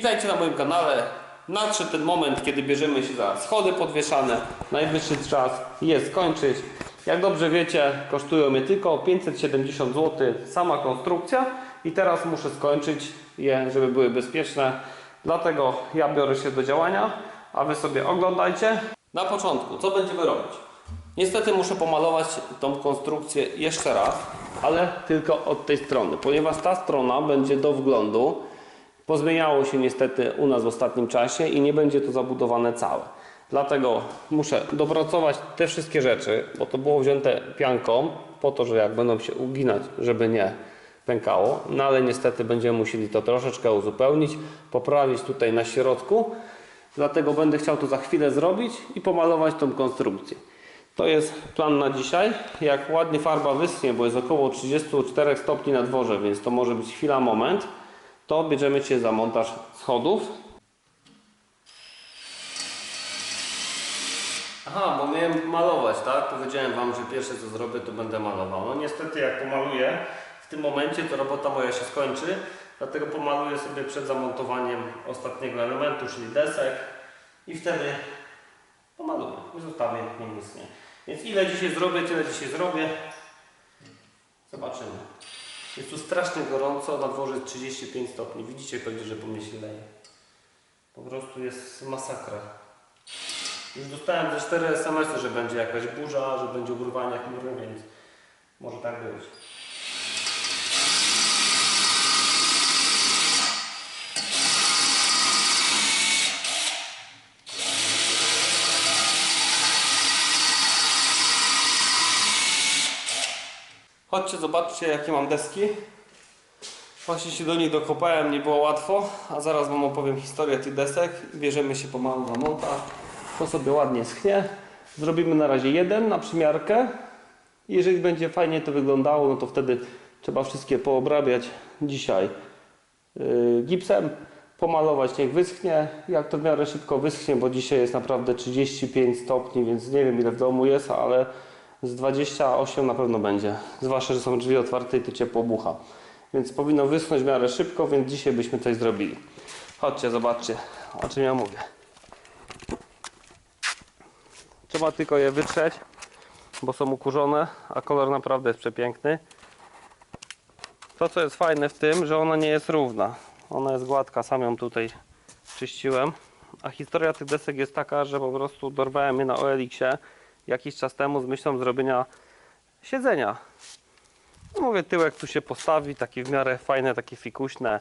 Witajcie na moim kanale. Nadszedł ten moment, kiedy bierzemy się za schody podwieszane. Najwyższy czas je skończyć. Jak dobrze wiecie, kosztują mnie tylko 570 zł sama konstrukcja i teraz muszę skończyć je, żeby były bezpieczne. Dlatego ja biorę się do działania, a Wy sobie oglądajcie. Na początku, co będziemy robić? Niestety muszę pomalować tą konstrukcję jeszcze raz, ale tylko od tej strony, ponieważ ta strona będzie do wglądu. Pozmieniało się niestety u nas w ostatnim czasie i nie będzie to zabudowane całe. Dlatego muszę dopracować te wszystkie rzeczy, bo to było wzięte pianką, po to, że jak będą się uginać, żeby nie pękało. No ale niestety będziemy musieli to troszeczkę uzupełnić, poprawić tutaj na środku. Dlatego będę chciał to za chwilę zrobić i pomalować tą konstrukcję. To jest plan na dzisiaj. Jak ładnie farba wyschnie, bo jest około 34 stopni na dworze, więc to może być chwila, moment, to bierzemy się za montaż schodów. Aha, bo miałem malować, tak? Powiedziałem Wam, że pierwsze co zrobię, to będę malował. No niestety jak pomaluję, w tym momencie to robota moja się skończy, dlatego pomaluję sobie przed zamontowaniem ostatniego elementu, czyli desek i wtedy pomaluję i zostawię nic nie. Więc ile dzisiaj zrobię, tyle dzisiaj zrobię. Zobaczymy. Jest tu strasznie gorąco, na dworze jest 35 stopni. Widzicie pewnie, że po mnie się leje. Po prostu jest masakra. Już dostałem ze 4 SMS-y, że będzie jakaś burza, że będzie urwanie chmury, więc może tak być. Chodźcie, zobaczcie jakie mam deski. Właśnie się do nich dokopałem, nie było łatwo, a zaraz Wam opowiem historię tych desek bierzemy się pomału na montaż. To sobie ładnie schnie. Zrobimy na razie jeden na przymiarkę. Jeżeli będzie fajnie to wyglądało, no to wtedy trzeba wszystkie poobrabiać dzisiaj yy, gipsem, pomalować, niech wyschnie. Jak to w miarę szybko wyschnie, bo dzisiaj jest naprawdę 35 stopni, więc nie wiem ile w domu jest, ale z 28 na pewno będzie. Zwłaszcza, że są drzwi otwarte i to ciepło bucha. Więc powinno wyschnąć w miarę szybko, więc dzisiaj byśmy coś zrobili. Chodźcie, zobaczcie, o czym ja mówię. Trzeba tylko je wytrzeć, bo są ukurzone, a kolor naprawdę jest przepiękny. To, co jest fajne w tym, że ona nie jest równa. Ona jest gładka, sam ją tutaj czyściłem. A historia tych desek jest taka, że po prostu dorwałem je na OLX-ie jakiś czas temu z myślą zrobienia siedzenia. No mówię, tyłek tu się postawi, takie w miarę fajne, takie fikuśne.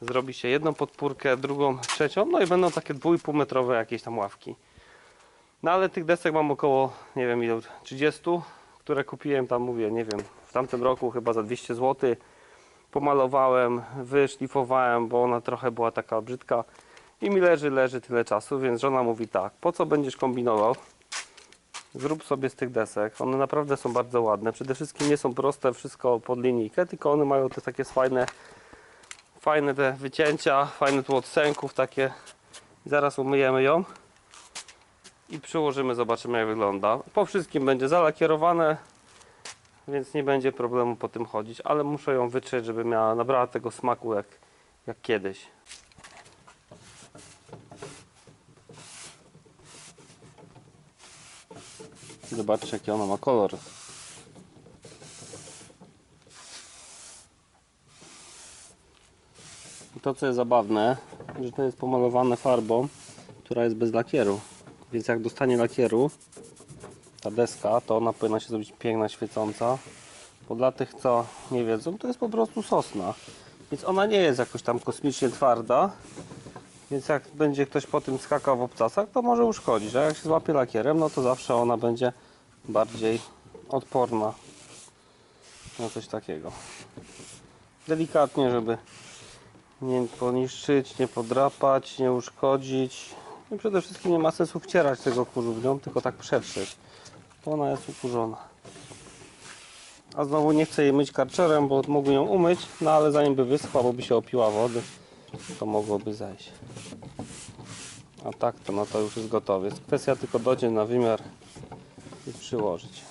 Zrobi się jedną podpórkę, drugą, trzecią, no i będą takie 2,5 metrowe jakieś tam ławki. No ale tych desek mam około, nie wiem ile, 30, które kupiłem tam, mówię, nie wiem, w tamtym roku chyba za 200 zł. Pomalowałem, wyszlifowałem, bo ona trochę była taka brzydka. I mi leży, leży tyle czasu, więc żona mówi tak, po co będziesz kombinował? Zrób sobie z tych desek. One naprawdę są bardzo ładne. Przede wszystkim nie są proste, wszystko pod linijkę, tylko one mają te takie fajne, fajne te wycięcia, fajne tu od sęków takie. Zaraz umyjemy ją i przyłożymy, zobaczymy jak wygląda. Po wszystkim będzie zalakierowane, więc nie będzie problemu po tym chodzić, ale muszę ją wytrzeć, żeby miała nabrała tego smaku jak, jak kiedyś. Zobaczcie jaki ona ma kolor. I to co jest zabawne, że to jest pomalowane farbą, która jest bez lakieru. Więc jak dostanie lakieru, ta deska, to ona powinna się zrobić piękna, świecąca. Bo dla tych co nie wiedzą, to jest po prostu sosna. Więc ona nie jest jakoś tam kosmicznie twarda. Więc jak będzie ktoś po tym skakał w obcasach, to może uszkodzić. A jak się złapie lakierem, no to zawsze ona będzie bardziej odporna na coś takiego. Delikatnie, żeby nie poniszczyć, nie podrapać, nie uszkodzić. I przede wszystkim nie ma sensu wcierać tego kurzu w nią, tylko tak przetrzeć. Bo ona jest ukurzona. A znowu nie chcę jej myć karczerem, bo mógłbym ją umyć, no ale zanim by wyschła, bo by się opiła wody, to mogłoby zajść. A tak to no to już jest gotowe. Jest kwestia tylko dodzień na wymiar i przyłożyć.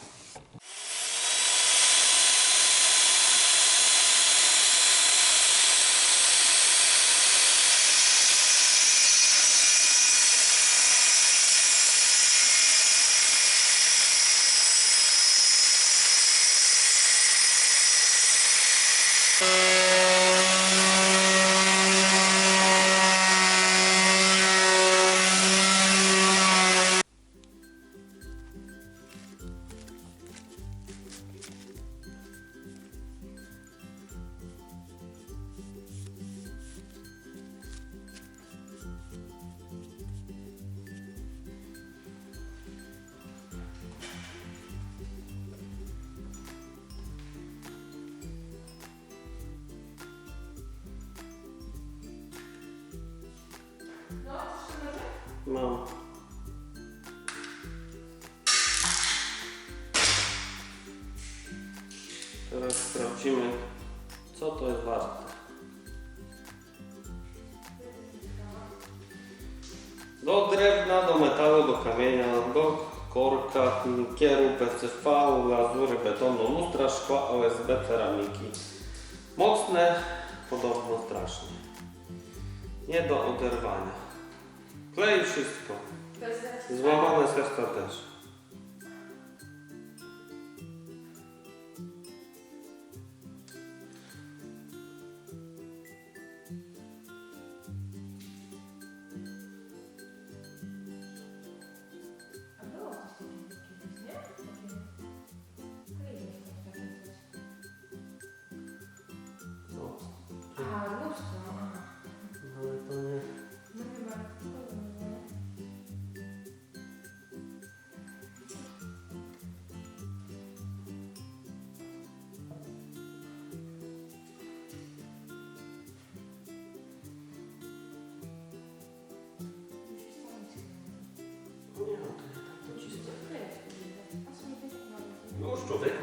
No. Teraz sprawdzimy, co to jest warte. Do drewna, do metalu, do kamienia, do korka, nikieru, PCV, lazury, betonu, lustra, szkła, OSB, ceramiki. Mocne, podobno strasznie. Nie do oderwania. Klei wszystko. Złamane serca też.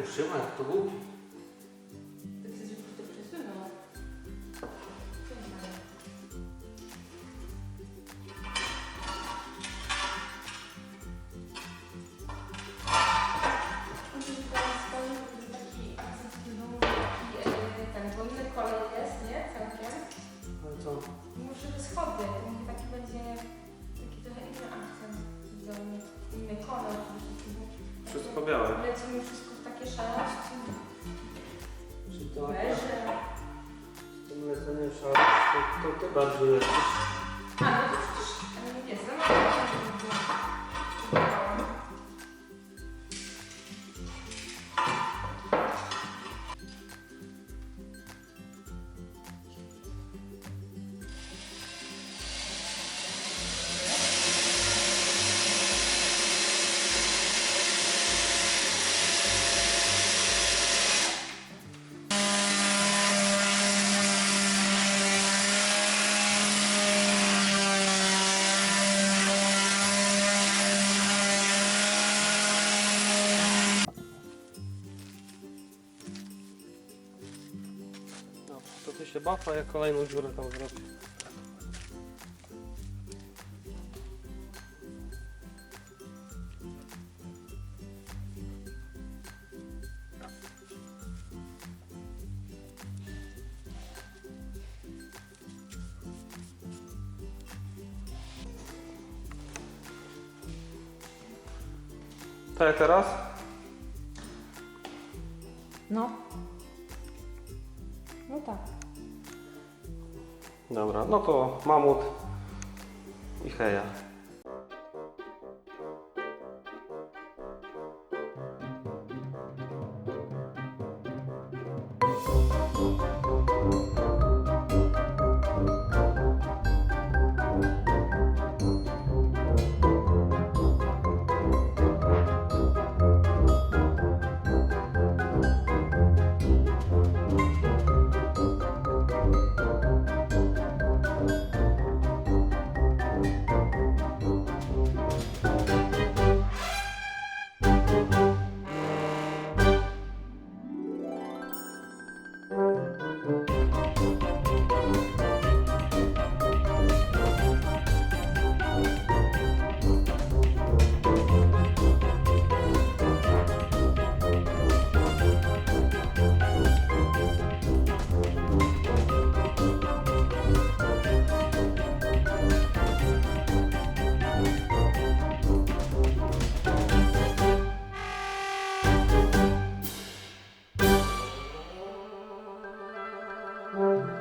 пиши в автолуп. to ty się baw, a ja kolejną dziurę tam zrobię. Tak, teraz? mamut i heja. Música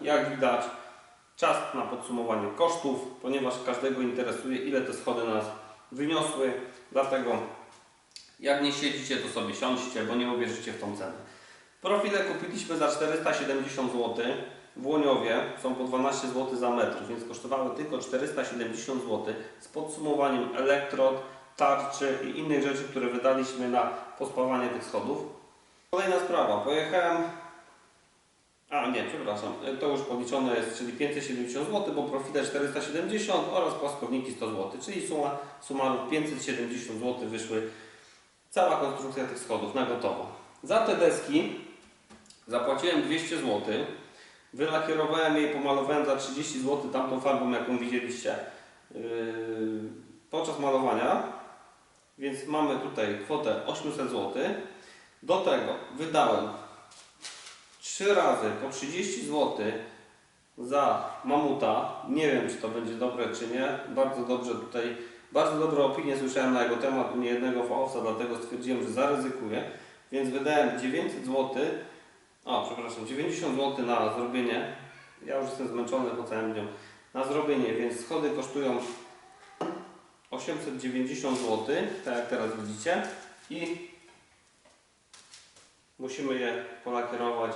jak widać, czas na podsumowanie kosztów, ponieważ każdego interesuje, ile te schody nas wyniosły. Dlatego, jak nie siedzicie, to sobie siądźcie, bo nie uwierzycie w tą cenę. Profile kupiliśmy za 470 zł. W Łoniowie są po 12 zł za metr, więc kosztowały tylko 470 zł z podsumowaniem elektrod, tarczy i innych rzeczy, które wydaliśmy na pospawanie tych schodów. Kolejna sprawa. Pojechałem. A nie, przepraszam. To już policzone jest, czyli 570 zł, bo profile 470 oraz płaskowniki 100 zł, czyli suma sumarów 570 zł wyszły cała konstrukcja tych schodów na gotowo. Za te deski zapłaciłem 200 zł. Wylakierowałem je i pomalowałem za 30 zł tamtą farbą, jaką widzieliście yy, podczas malowania. Więc mamy tutaj kwotę 800 zł. Do tego wydałem 3 razy po 30 zł za mamuta. Nie wiem, czy to będzie dobre, czy nie. Bardzo dobrze tutaj, bardzo dobre opinie słyszałem na jego temat u niejednego fachowca, dlatego stwierdziłem, że zaryzykuję. Więc wydałem 900 zł. O, przepraszam, 90 zł na zrobienie. Ja już jestem zmęczony po całym dniu. Na zrobienie, więc schody kosztują 890 zł, tak jak teraz widzicie. I musimy je polakierować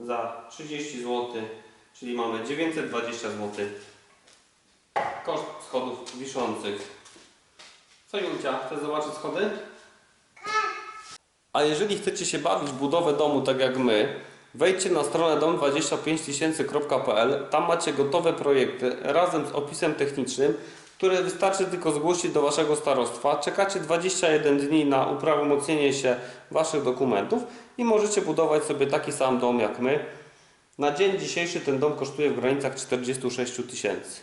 za 30 zł, czyli mamy 920 zł. Koszt schodów wiszących. Co Julcia, chcesz zobaczyć schody? A jeżeli chcecie się bawić w budowę domu tak jak my, wejdźcie na stronę dom25000.pl. Tam macie gotowe projekty razem z opisem technicznym, które wystarczy tylko zgłosić do Waszego starostwa. Czekacie 21 dni na uprawomocnienie się Waszych dokumentów i możecie budować sobie taki sam dom jak my. Na dzień dzisiejszy ten dom kosztuje w granicach 46 tysięcy.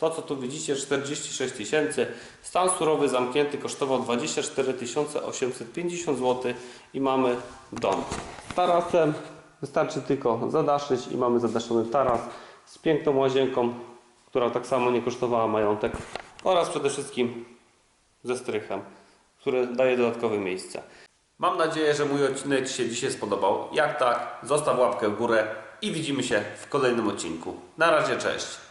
To co tu widzicie 46 tysięcy. Stan surowy zamknięty kosztował 24 850 zł i mamy dom. Tarasem wystarczy tylko zadaszyć i mamy zadaszony taras z piękną łazienką, która tak samo nie kosztowała majątek oraz przede wszystkim ze strychem, który daje dodatkowe miejsce. Mam nadzieję, że mój odcinek Ci się dzisiaj spodobał. Jak tak, zostaw łapkę w górę i widzimy się w kolejnym odcinku. Na razie, cześć!